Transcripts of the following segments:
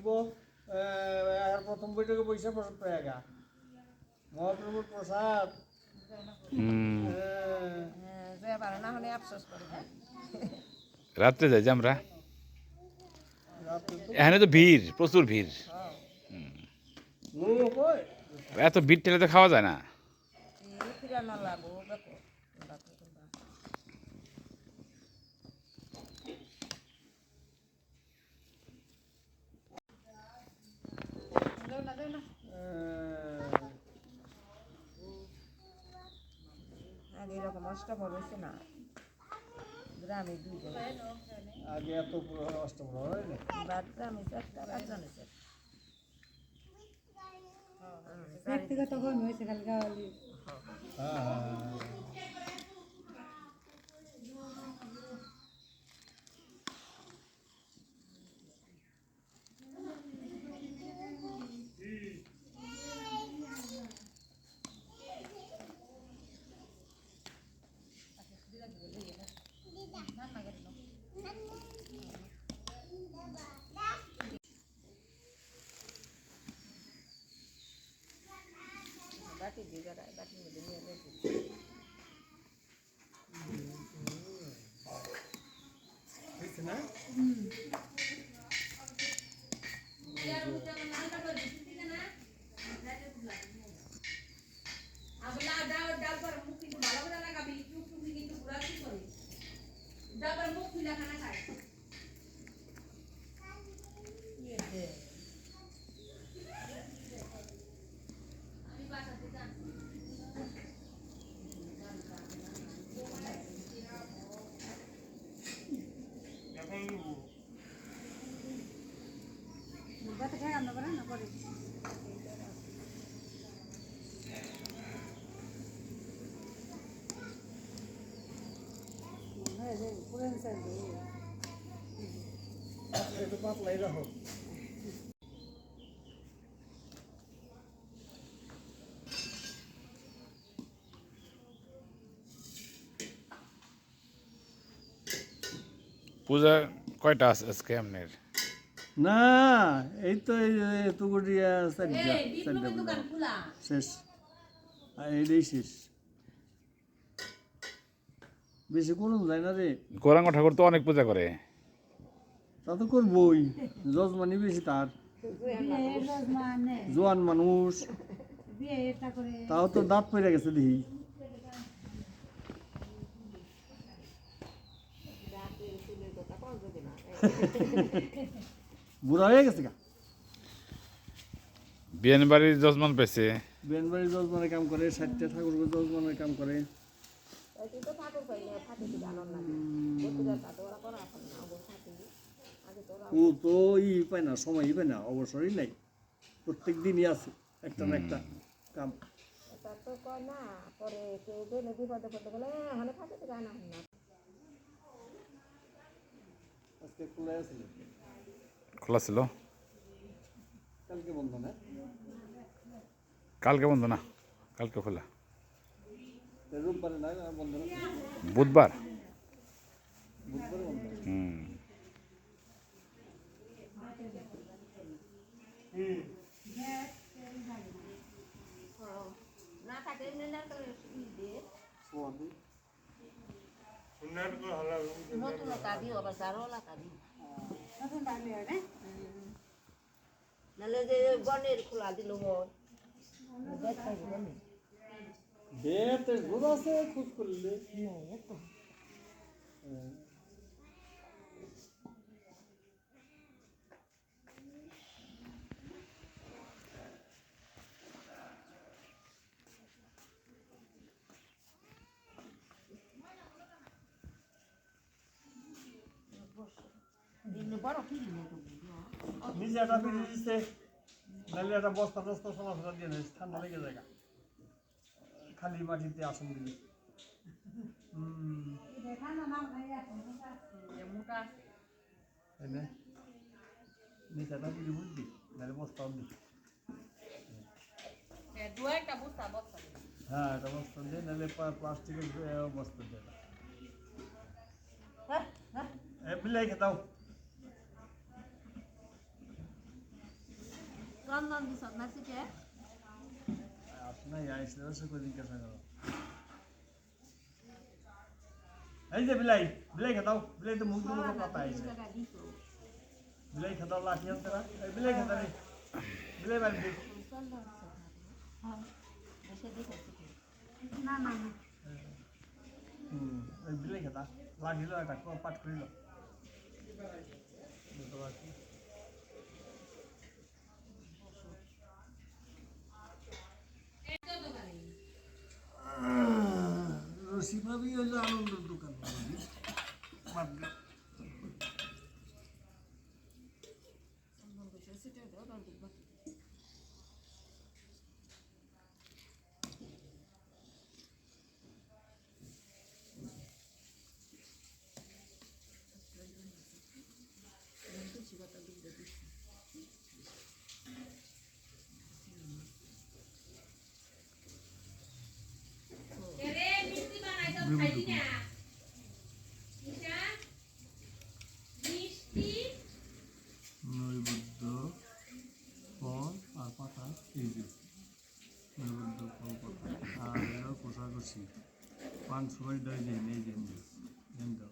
দিব আর প্রথম বৈঠকে পয়সা প্রসাদ পেয়ে গা মহাপ্রভুর প্রসাদ। হ্যাঁ। রাত্রে যাই যে আমরা। এখানে তো ভিড় প্রচুর ভিড়। এত ভিড় ঠেলে তো খাওয়া যায় না এই ফিরানো লাগবো দেখো দেখো তোমরা। দেও না, দেও না। আহ, এরকম হয়েছে না। গ্রামে দুজন আগে এত পুরো অষ্টপ্রহর হয় না বাদ গ্রামে চারটা বাদ জানে চারটা। ব্যক্তিগত হয়েছে খালি গাওয়ালি। হ্যাঁ হ্যাঁ। বাটি দিয়ে বেড়ায় একটু পাতলাই রাখো পূজা কয়টা আছে আজকে আপনার? না এই তো এই যে এতগুড়িয়া চারটা চারটা শেষ। এইটাই শেষ। বেশি করুন যায় না রে? গৌরাঙ্গ ঠাকুর তো অনেক পূজা করে। তা তো করবই যজমানি বেশি তার। জোয়ান মানুষ। তাও তো দাঁত পড়ে গেছে দেখি। বুড়া হয়ে গেছে গা? বিয়ান বাড়ির যজমান পেয়েছে। বেনবাড়ি যজমানের কাম করে ষাটটা ঠাকুর যজমানের কাম করে। তুই তো লাগে বন্ধুরা তাতে ওরা করা এখন না ও তো ই পায় না সময়ই পায় না অবসরই নাই। প্রত্যেক দিনই আছে একটা না একটা কাম। তো কয় না পরে কেউ গেলে বিপদে পড়তে গেলে না আজকে খোলা খোলা ছিল। কালকে বন্ধ না? কালকে বন্ধ না কালকে খোলা রোববারে না বন্ধ না বুধবার? হুম নতুন কাঁদিও আবার সারও কাঁদি নতুন বাড়ি নাহলে যে বনের খোলা দিল হয়। বেতে ঘুর আছে, খোঁজ করলে নিজে একটা একটা বস্তা টস্তা চলাফেরা দিয়ে ঠান্ডা লেগে যায়। খালি মাটিতে আসন দিলে হুম দেখা না নাম নাই এখন মোটা তাই না নিচে একটা ফিরে বুঝবি নাহলে বস্তাও দিই দু একটা বস্তা বস্তা হ্যাঁ একটা বস্তা দিয়ে নাহলে পা- প্লাস্টিকের আহ, বস্তা দিয়ে দাও। হ্যাঁ হ্যাঁ এ বিলাই খেতাও চন্দন দিছ না সিটে আসে না আইসলে সে করে জিজ্ঞাসা করো এই যে বিলাই বিলাই খেতাও বিলাই তো মুখ দুটো টাকা দিছ বিলাই খেতাও লাঠি আনতে না এই বিলাই খেতা রে বিলাই বাড়ি দে চন্দন দিছ এসে দিছ না না হুম এই বিলাই খেতা লাঠি লো একটা পাট করিল వేసి రవి వెళ్ళాను దుకాణం ખુરશી પાંચ સુવર્ણ દર્જે લેજે અંદર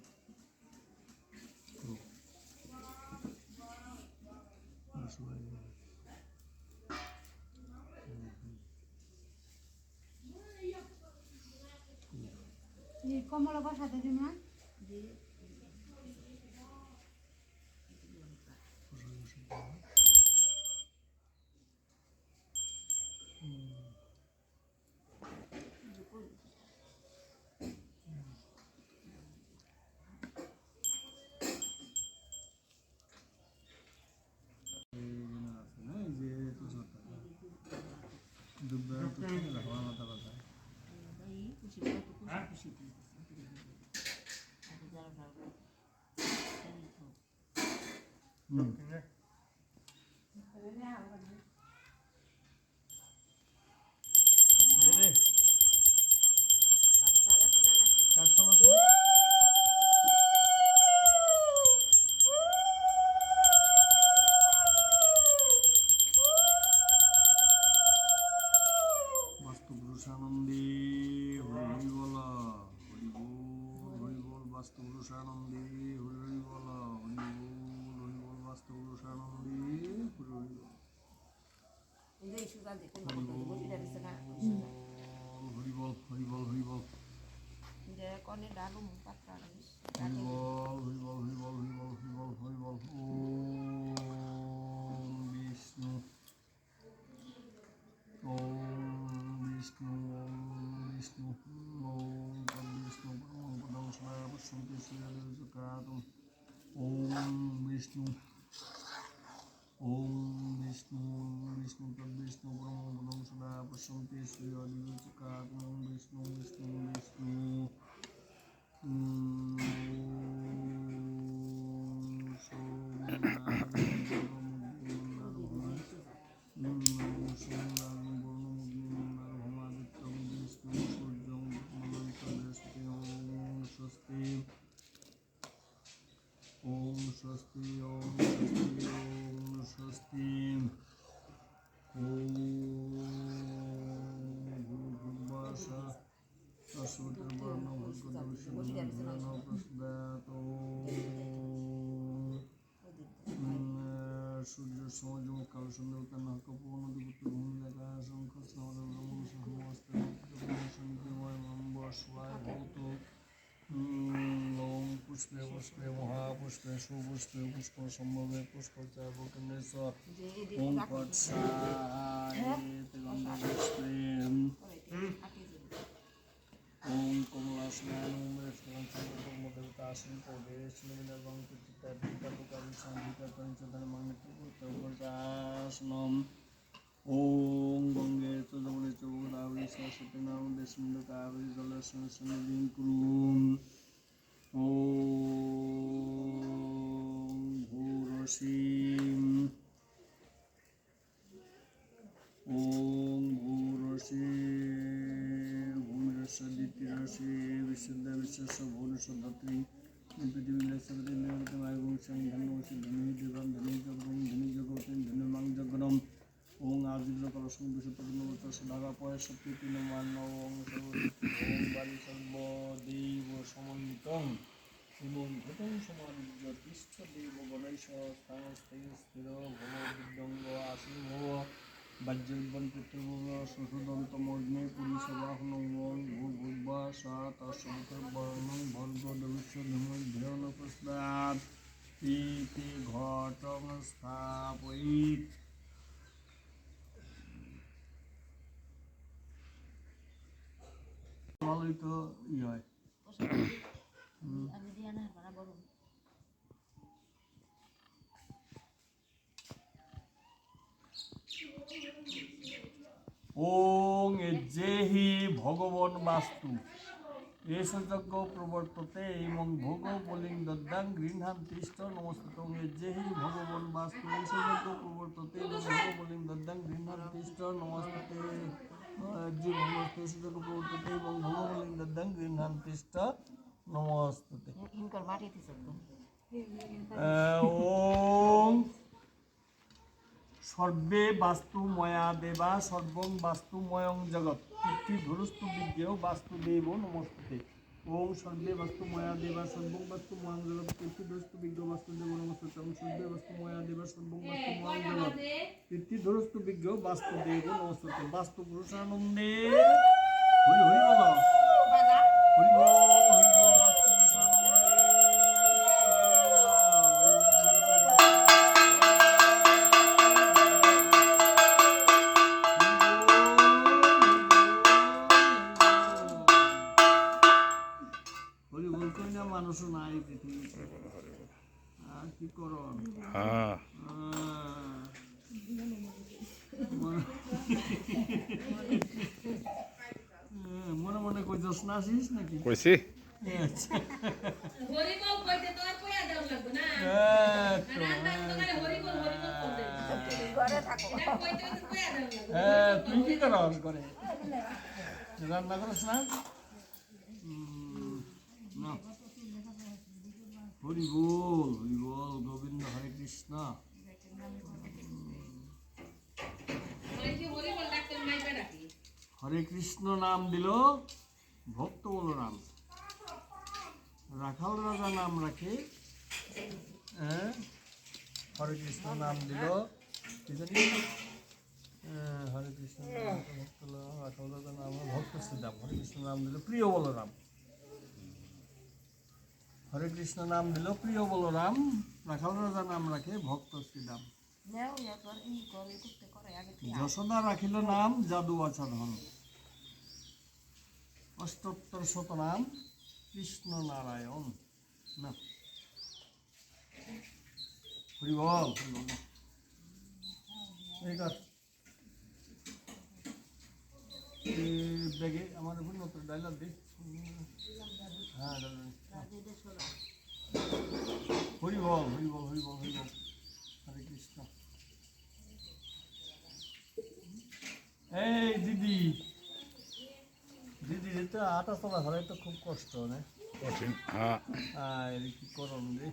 নাকি কাজ চালাতো বাস্তু পুরুষানন্দী হরি হরি বল হরি বল হরি বল বাস্তু পুরুষানন্দী হরি বল হরি বল বাস্তু পুরুষানন্দী হরি হরি বল এই যে সুগা দেখুন বসিটা দিছে না হরি বল হরি বল হরি বল যে কনে ডালু পাত্রা হরি বল হরি বল হরি বল হরি বল হরি বল হরি বল ওম বিষ্ণু ওম বিষ্ণু ওম বিষ্ণু ওম তদ বিষ্ণু পরমং পদং উত্তান কপন দিবুত ভূমি স্বায় ভূত ওম পুষ্পে পুষ্পে মহাপুষ্পে সুপুষ্পে পুষ্প সম্ভবে পুষ্প ওম কমলাসনান দেবতা আসন পদে শ্রীমিনা রং কৃতিকা পিতা লোকাবি সংহিতা পঞ্চধন উত্তরপ্রদাসনম ওম গঙ্গে চ যমুনে চ গোদাবরী সরস্বতী নর্মদে সিন্ধু কাবেরী জলস্মিন সন্নিধিং কুরুম ওম ভূরসীম ওম ভূরসী ভূমিরস্য দ্বিতীয়রসী বিশুদ্ধ বিশ্বস্য ভূরস্য ধত্রী পৃথিবীলস্যপতি নির্গতমায় বংশং ধনুষি ধনু যুগম ধনু যগ্রম ধনু যগৌতিম ধনু মাং যগ্রম দশম দুশো পঁচানব্বই সদাগা পয় সত্যি মান্নব অংশ ওম বালি সর্বদেব সমন্বিতং এবং ঘটং সমারুজ্য তিষ্ঠ দেব গণেশ স্থান স্থির ভব বিদ্যঙ্গ বাহ্যোদ্বন পিতৃভব সুষুদন্ত মগ্নে পুরুষবাহন ভূভূর্বা সা তস্মুখের বর্ণং ভর্গ দবিশ্য ধূমৈ ধ্যান প্রস্তাব ইতি ঘটং স্থাপয়িত ভালোই তো ই হয় আমি দিয়ে না ভাড়া বড় ওং জেহি ভগবন বাস্তু এষ যজ্ঞ প্রবর্ততে এবং ভোগ বলিং দদ্দাং গৃহান তিষ্ঠ নমস্তুতং জেহি ভগবন বাস্তু এষ যজ্ঞ প্রবর্ততে এবং ভোগ বলিং দদ্দাং গৃহান তিষ্ঠ নমস্তুতে যে ভগবস্তু এষ যজ্ঞ প্রবর্ততে এবং ভোগ বলিং দদ্দাং গৃহান তিষ্ঠ নমস্তুতে। হিনকার মাটি দিছে তো ওং সর্বে বাস্তু ময়া দেবা সর্বং বাস্তুময়ং জগৎ। কীর্তি ধরস্তু বিজ্ঞেয় বাস্তুদেব নমস্তে ওং সর্বে বাস্তু ময়া দেবা সর্বং বাস্তু ময়ং জগৎ। কীর্তি ধরস্তু বিজ্ঞ বাস্তুদেব নমস্তে ওং সর্বে বাস্তু ময়া দেবা সর্বং বাস্তু ময়ং জগৎ। কীর্তি ধরস্তু বিজ্ঞ বাস্তুদেব নমস্তে বাস্তু পুরুষানন্দে। হরি হরি বল। হরি বল। থাকো এটা কইতে তো কইয়া দেওয়া লাগবে হ্যাঁ, তুই কি করস করে। রান্না করস না উম, না। হরি বল হরি বল গোবিন্দ হরে কৃষ্ণ। হরে কৃষ্ণ নাম দিল ভক্ত বলরাম রাখাল রাজা নাম রাখে। হ্যাঁ, হরে কৃষ্ণ নাম দিল। কি জানি? হ্যাঁ, হরে কৃষ্ণ ভক্ত রাখাল রাজা নাম ভক্ত শ্রীরাম হরে কৃষ্ণ নাম দিল প্রিয় বলরাম হরে কৃষ্ণ নাম দিল প্রিয় বলরাম রাখাল রাজা নাম রাখে ভক্ত শ্রীরাম। যশোদা রাখিল নাম যাদু আচরণ অষ্টোত্তর শত নাম কৃষ্ণ নারায়ণ। না। হরি বল হরি বল এই কর। এই ব্যাগে আমার নতুন ডায়লগ দে হ্যাঁ dialogue দে। হরি বল হরি বল হরি বল হরি বল হরে কৃষ্ণ এই দিদি। দিদি এটা আটা চলা ফেলাই তো খুব কষ্ট না? কঠিন হ্যাঁ। কি করম রে?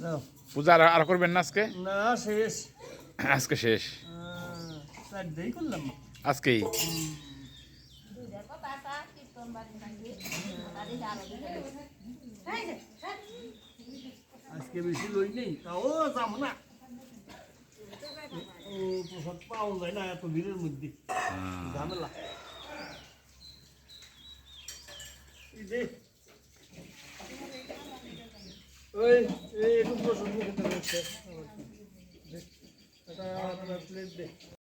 যাও। পূজা আর- আর করবেন না আজকে? না শেষ। আজকে শেষ। করলাম। আজকেই? আজকে বেশি লই নেই তাও যাব না। প্রসাদ পাওয়া যায় না এত ভিড়ের মধ্যে। ঝামেলা। এই দে। ওই এই একটু প্রসাদ মুখে দেবে এটা। প্লেট দে